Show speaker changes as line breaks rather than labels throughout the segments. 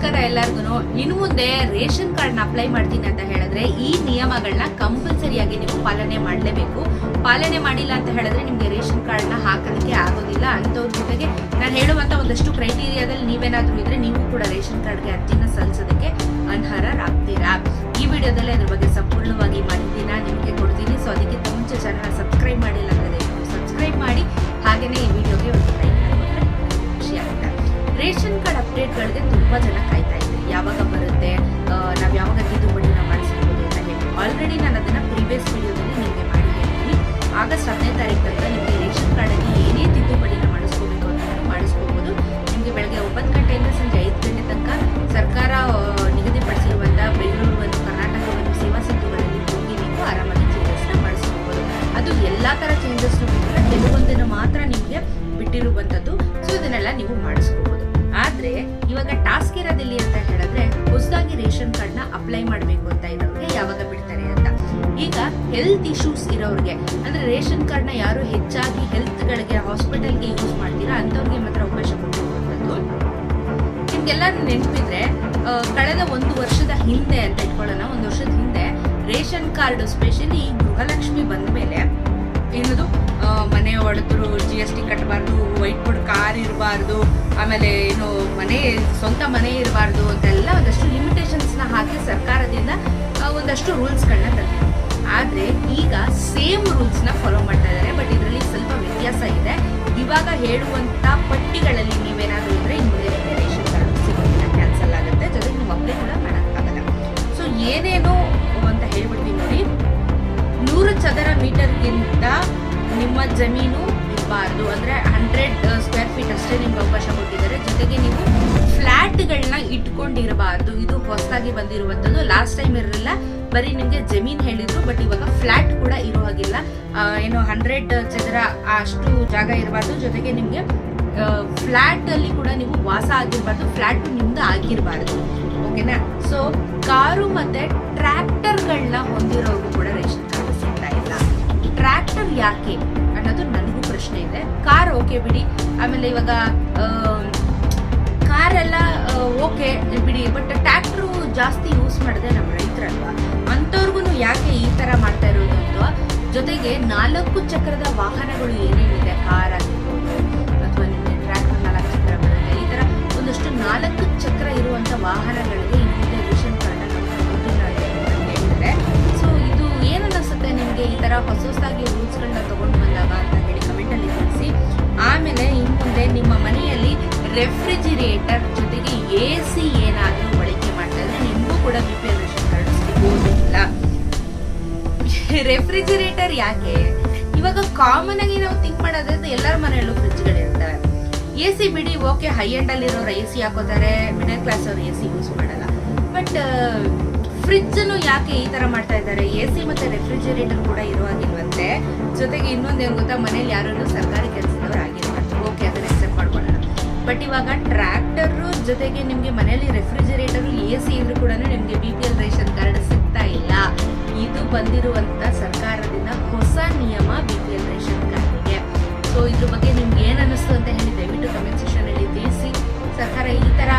ನಮಸ್ಕಾರ ಎಲ್ಲರಿಗೂ ಇನ್ನು ಮುಂದೆ ರೇಷನ್ ಕಾರ್ಡ್ನ ಅಪ್ಲೈ ಮಾಡ್ತೀನಿ ಅಂತ ಹೇಳಿದ್ರೆ ಈ ನಿಯಮಗಳನ್ನ ಕಂಪಲ್ಸರಿಯಾಗಿ ನೀವು ಪಾಲನೆ ಮಾಡಲೇಬೇಕು. ಪಾಲನೆ ಮಾಡಿಲ್ಲ ಅಂತ ಹೇಳಿದ್ರೆ ನಿಮಗೆ ರೇಷನ್ ಕಾರ್ಡ್ನ ಹಾಕೋದಕ್ಕೆ ಆಗೋದಿಲ್ಲ. ಅಂಥವ್ರ ಜೊತೆಗೆ ನಾನು ಹೇಳುವಂತ ಒಂದಷ್ಟು ಕ್ರೈಟೀರಿಯಾದಲ್ಲಿ ನೀವೇನಾದ್ರೂ ಇದ್ರೆ ನೀವು ಕೂಡ ರೇಷನ್ ಕಾರ್ಡ್ಗೆ ಅರ್ಜಿನ ಸಲ್ಲಿಸೋದಕ್ಕೆ ಅನರ್ಹರಾಗ್ತೀರಾ ಈ ವಿಡಿಯೋದಲ್ಲಿ ಅದ್ರ ಬಗ್ಗೆ ಸಂಪೂರ್ಣವಾಗಿ ಮಾಹಿತಿನ ನಿಮಗೆ ಕೊಡ್ತೀನಿ. ಸೊ ಅದಕ್ಕಿಂತ ಮುಂಚೆ ಚಾನಲ್ ಸಬ್ಸ್ಕ್ರೈಬ್ ಮಾಡಿಲ್ಲ ಅಂದ್ರೆ ಸಬ್ಸ್ಕ್ರೈಬ್ ಮಾಡಿ. ಹಾಗೇನೆ ಈ ವಿಡಿಯೋಗೆ ರೇಷನ್ ಕಾರ್ಡ್ ಅಪ್ಡೇಟ್ಗಳಿಗೆ ತುಂಬಾ ಜನ ಕಾಯ್ತಾ ಇದ್ದಾರೆ ಯಾವಾಗ ಬರುತ್ತೆ? ನಾವು ಯಾವಾಗ ತಿದ್ದುಪಡಿನ ಮಾಡಿಸ್ಬೋದು ಅಂತ ಹೇಳಿ. ಆಲ್ರೆಡಿ ನಾನು ಅದನ್ನ ಪ್ರೀವಿಯಸ್ ವಿಡಿಯೋದಲ್ಲಿ ನಿಮಗೆ ಮಾಡಿ ಹೇಳಿದ್ದೀನಿ. ಆಗಸ್ಟ್ ಹದಿನೈದು ತಾರೀಕು ತನಕ ನಿಮಗೆ ರೇಷನ್ ಕಾರ್ಡಲ್ಲಿ ಏನೇ ತಿದ್ದುಪಡಿನ ಮಾಡಿಸ್ಕೋಬೇಕು ಅಂತ ಮಾಡಿಸ್ಕೋಬೋದು. ನಿಮಗೆ ಬೆಳಗ್ಗೆ ಒಂಬತ್ತು ಗಂಟೆಯಿಂದ ಸಂಜೆ ಐದು ಗಂಟೆ ತನಕ ಸರ್ಕಾರ ನಿಗದಿಪಡಿಸಿರುವಂಥ ನಿಗದಿಪಡಿಸಿರುವಂತಹ ಬೆಂಗಳೂರು ಮತ್ತು ಕರ್ನಾಟಕ ಒಂದು ಸೇವಾ ಸಿಂಧುಗಳಲ್ಲಿ ಹೋಗಿ ನೀವು ಆರಾಮಾಗಿ ಚೇಂಜಸ್ನ ಮಾಡಿಸ್ಕೋಬೋದು. ಅದು ಎಲ್ಲಾ ತರ ಚೇಂಜಸ್ ಬಿಟ್ಟಿಲ್ಲ. ಕೆಲವೊಂದನ್ನು ಮಾತ್ರ ನಿಮಗೆ ಬಿಟ್ಟಿರುವಂತದ್ದು. ಸೊ ಇದನ್ನೆಲ್ಲ ನೀವು ಮಾಡಿಸ್ಕೋಬಹುದು ಆದ್ರೆ ಇವಾಗ ಟಾಸ್ಕ್ ಇರೋದಿಲ್ಲ ಅಂತ ಹೇಳಿದ್ರೆ ಹೊಸದಾಗಿ ರೇಷನ್ ಕಾರ್ಡ್ನ ಅಪ್ಲೈ ಮಾಡಬೇಕು ಅಂತ ಇರೋರಿಗೆ ಯಾವಾಗ ಬಿಡ್ತಾರೆ ಅಂತ. ಈಗ ಹೆಲ್ತ್ ಇಶ್ಯೂಸ್ ಇರೋರಿಗೆ, ಅಂದ್ರೆ ರೇಷನ್ ಕಾರ್ಡ್ನ ಯಾರು ಹೆಚ್ಚಾಗಿ ಹೆಲ್ತ್ ಗಳಿಗೆ ಹಾಸ್ಪಿಟಲ್ಗೆ ಯೂಸ್ ಮಾಡ್ತೀರಾ ಅಂತವ್ರಿಗೆ ಮಾತ್ರ ಅವಕಾಶ ಕೊಟ್ಟಿರುವಂತದ್ದು ನಿಮ್ಗೆಲ್ಲ ನೆನಪಿದ್ರೆ ಕಳೆದ ಒಂದು ವರ್ಷದ ಹಿಂದೆ ಅಂತ ಇಟ್ಕೊಳ್ಳೋಣ, ಒಂದು ವರ್ಷದ ಹಿಂದೆ ರೇಷನ್ ಕಾರ್ಡ್ ಸ್ಪೆಷಲಿ ಗೃಹಲಕ್ಷ್ಮಿ ಬಂದ ಮೇಲೆ ಕಾರ್ ಇರಬಾರ್ದು, ಆಮೇಲೆ ಏನು ಮನೆ, ಸ್ವಂತ ಮನೆ ಇರಬಾರ್ದು ಅಂತೆಲ್ಲ ಒಂದಷ್ಟು ಲಿಮಿಟೇಷನ್ಸ್ನ ಹಾಕಿ ಸರ್ಕಾರದಿಂದ ಒಂದಷ್ಟು ರೂಲ್ಸ್ಗಳನ್ನ ತಂದಿದೆ ಆದರೆ ಈಗ ಸೇಮ್ ರೂಲ್ಸ್ನ ಫಾಲೋ ಮಾಡ್ತಾ ಇದ್ದಾರೆ ಬಟ್ ಇದರಲ್ಲಿ ಸ್ವಲ್ಪ ವ್ಯತ್ಯಾಸ ಇದೆ. ಇವಾಗ ಹೇಳುವಂಥ ಪಟ್ಟಿಗಳಲ್ಲಿ ನೀವೇನಾದರೂ ಇನ್ನು ಮುಂದೆ ರೇಷನ್ ಕಾರ್ಡ್ ಸಿಗೋದಿಲ್ಲ ಕ್ಯಾನ್ಸಲ್ ಆಗುತ್ತೆ. ಜೊತೆಗೆ ನೀವು ಅಪ್ಲೈ ಕೂಡ ಮಾಡೋಕ್ಕಾಗಲ್ಲ ಸೊ ಏನೇನು ಅಂತ ಹೇಳ್ಬಿಡ್ತೀನಿ ನೋಡಿ. ನೂರು ಚದರ ಮೀಟರ್ಗಿಂತ ನಿಮ್ಮ ಜಮೀನು ಇರಬಾರ್ದು. ಇಟ್ಕೊಂಡಿರಬಾರ್ದು ಇದು ಹೊಸದಾಗಿ ಬಂದಿರುವಂತದ್ದು ಲಾಸ್ಟ್ ಟೈಮ್ ಇರಲಿಲ್ಲ. ಬರೀ ನಿಮ್ಗೆ ಜಮೀನ್ ಹೇಳಿದ್ರು ಬಟ್ ಇವಾಗ ಫ್ಲಾಟ್ ಕೂಡ ಇರೋ ಹಾಗಿಲ್ಲ. ಏನು ಹಂಡ್ರೆಡ್ ಚದರ ಅಷ್ಟು ಜಾಗ ಇರಬಾರ್ದು. ಜೊತೆಗೆ ನಿಮ್ಗೆ ಫ್ಲಾಟ್ ಅಲ್ಲಿ ಕೂಡ ನೀವು ವಾಸ ಆಗಿರಬಾರ್ದು. ಫ್ಲಾಟ್ ನಿಮ್ದು ಆಗಿರಬಾರ್ದು. ಓಕೆನಾ ಸೊ ಕಾರು ಮತ್ತೆ ಟ್ರ್ಯಾಕ್ಟರ್ಗಳನ್ನ ಹೊಂದಿರೋರು ಕೂಡ ರೇಷನ್ ಕಾರ್ಡ್ ಸಿಗ್ತಾ ಇಲ್ಲ. ಟ್ರ್ಯಾಕ್ಟರ್ ಯಾಕೆ ಅನ್ನೋದು ನನಗೂ ಪ್ರಶ್ನೆ ಇದೆ. ಕಾರ್ ಓಕೆ ಬಿಡಿ. ಆಮೇಲೆ ಇವಾಗ ಜಾಸ್ತಿ ಯೂಸ್ ಮಾಡಿದೆ ನಮ್ಮ ರೈತರಲ್ವಾ? ಅಂಥವ್ರಿಗೂ ಯಾಕೆ ಈ ತರ ಮಾಡ್ತಾ ಇರೋದು ಅಂತ? ಜೊತೆಗೆ ನಾಲ್ಕು ಚಕ್ರದ ವಾಹನಗಳು ಏನೇನಿದೆ ಕಾರ್ ಆಗಿರ್ಬೋದು ಅಥವಾ ನಿಮಗೆ ಟ್ರ್ಯಾಕ್ಟರ್ ನಾಲ್ಕು ಚಕ್ರ ಬರುತ್ತೆ ಈ ಥರ ಒಂದಷ್ಟು ನಾಲ್ಕು ಚಕ್ರ ಇರುವಂತ ವಾಹನಗಳಿಗೆ ಹಿಂದೆ ರೇಷನ್ ಕಾರ್ಡ್ ಹೇಳ್ತಾರೆ ಸೊ ಇದು ಏನ್ ಅನ್ನಿಸುತ್ತೆ ನಿಮಗೆ ಈ ಹೊಸ ಹೊಸದಾಗಿ ರೂಲ್ಸ್ಗಳನ್ನ ತಗೊಂಡು ಬಂದಾಗ ಅಂತ ಹೇಳಿ ಕಮೆಂಟ್ ಅಲ್ಲಿ ತಿಳಿಸಿ. ಆಮೇಲೆ ಇನ್ನು ಮುಂದೆ ನಿಮ್ಮ ಮನೆಯಲ್ಲಿ ರೆಫ್ರಿಜಿರೇಟರ್ ಜೊತೆಗೆ ಎ ಸಿ ಏನಾದರೂ ರೆಫ್ರಿಜಿರೇಟರ್ ಯಾಕೆ? ಇವಾಗ ಕಾಮನ್ ಆಗಿ ನಾವು ಥಿಂಕ್ ಮಾಡೋದ್ರಿಂದ ಎಲ್ಲರ ಮನೆಯಲ್ಲೂ ಫ್ರಿಜ್ಗಳಿರ್ತವೆ ಎ ಸಿ ಬಿಡಿ ಓಕೆ ಹೈ ಎಂಡ್ ಅಲ್ಲಿ ಇರೋರು ಎ ಸಿ ಹಾಕೋತಾರೆ ಮಿಡಲ್ ಕ್ಲಾಸ್ ಅವ್ರು ಎ ಸಿ ಯೂಸ್ ಮಾಡಲ್ಲ ಬಟ್ ಫ್ರಿಜ್ಜನ್ನು ಯಾಕೆ ಈ ತರ ಮಾಡ್ತಾ ಇದ್ದಾರೆ? ಎ ಸಿ ಮತ್ತೆ ರೆಫ್ರಿಜಿರೇಟರ್ ಕೂಡ ಇರುವಾಗಿಲ್ವಂತೆ ಜೊತೆಗೆ ಇನ್ನೊಂದೇನು ಗೊತ್ತಾ? ಮನೇಲಿ ಯಾರು ಸರ್ಕಾರಿ ಕೆಲಸದವ್ರು ಆಗಿರ್ಬಾರ್ದು ಓಕೆ ಅದನ್ನ ಎಕ್ಸೆಪ್ಟ್ ಮಾಡ್ಕೊಳ್ಳೋಣ. ಬಟ್ ಇವಾಗ ಟ್ರ್ಯಾಕ್ಟರ್ ಜೊತೆಗೆ ನಿಮ್ಗೆ ಮನೇಲಿ ರೆಫ್ರಿಜಿರೇಟರ್ ಎ ಸಿ ಇದ್ರು ಕೂಡ ನಿಮ್ಗೆ B P L ration card ಬಂದಿರುವಂತ ಸರ್ಕಾರದಿಂದ ಹೊಸ ನಿಯಮ ಬಿ ಪಿ ಎಲ್ ರೇಷನ್ ಕಾರ್ಡ್ಗೆ. ಸೊ ಇದ್ರ ಬಗ್ಗೆ ನಿಮ್ಗೆ ಏನ್ ಅನಿಸ್ತು ಅಂತ ಹೇಳಿ ದಯವಿಟ್ಟು ಕಮೆಂಟ್ ಸೆಕ್ಷನ್ ಅಲ್ಲಿ ತಿಳಿಸಿ. ಸರ್ಕಾರ ಈ ತರ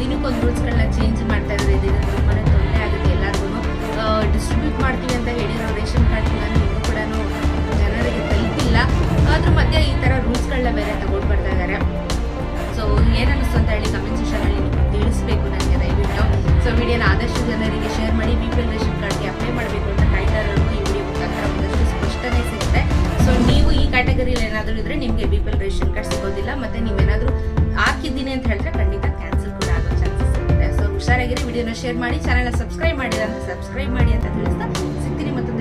ದಿನಕ್ಕೊಂದು ರೂಲ್ಸ್ಗಳನ್ನ ಚೇಂಜ್ ಮಾಡ್ತಾ ಇದ್ರೆ ಇದರಿಂದ ತುಂಬಾನೇ ತೊಂದರೆ ಆಗುತ್ತೆ ಎಲ್ಲರಿಗೂ ಡಿಸ್ಟ್ರಿಬ್ಯೂಟ್ ಮಾಡ್ತೀವಿ ಅಂತ ಹೇಳಿರೋ ರೇಷನ್ ಕಾರ್ಡ್ ಕೂಡ ಇನ್ನೂ ಕೂಡ ಜನರಿಗೆ ತಲುಪಿಲ್ಲ. ಅದ್ರ ಮಧ್ಯೆ ಈ ತರ ರೂಲ್ಸ್ಗಳನ್ನ ಬೇರೆ ತಗೊಂಡು ಬರ್ತಾ ಇದ್ದಾರೆ ಸೊ ಏನನ್ನಿಸ್ತು ಅಂತ ಹೇಳಿ ಕಮೆಂಟ್ ಸೆಕ್ಷನ್ ಅಲ್ಲಿ ತಿಳಿಸ್ಬೇಕು ನನಗೆ ದಯವಿಟ್ಟು. ಸೊ ವಿಡಿಯೋನ ಆದಷ್ಟು ಜನರಿಗೆ ಶೇರ್ ಮಾಡಿ ಬಿ ಪಿ ಎಲ್ ರೇಷನ್ ಏನಾದರೂ ಇದ್ರೆ ನಿಮಗೆ ಬಿ ಪಿ ರೇಷನ್ ಕಾರ್ಡ್ ಸಿಗೋದಿಲ್ಲ, ಮತ್ತೆ ನೀವೇನಾದರೂ ಹಾಕಿದ್ದೀನಿ ಅಂತ ಹೇಳಿದ್ರೆ ಖಂಡಿತ ಕ್ಯಾನ್ಸಲ್ ಕೂಡ ಆಗೋ ಚಾನ್ಸಸ್ ಇರುತ್ತೆ. ಸೊ ಹುಷಾರಾಗಿರಿ ವಿಡಿಯೋನ ಶೇರ್ ಮಾಡಿ ಚಾನಲ್ನ ಸಬ್ಸ್ಕ್ರೈಬ್ ಮಾಡಿದ ಅಂತ ಸಬ್ಸ್ಕ್ರೈಬ್ ಮಾಡಿ ಅಂತ ತಿಳಿಸ್ತಾ ಸಿಗ್ತೀನಿ. ಮತ್ತು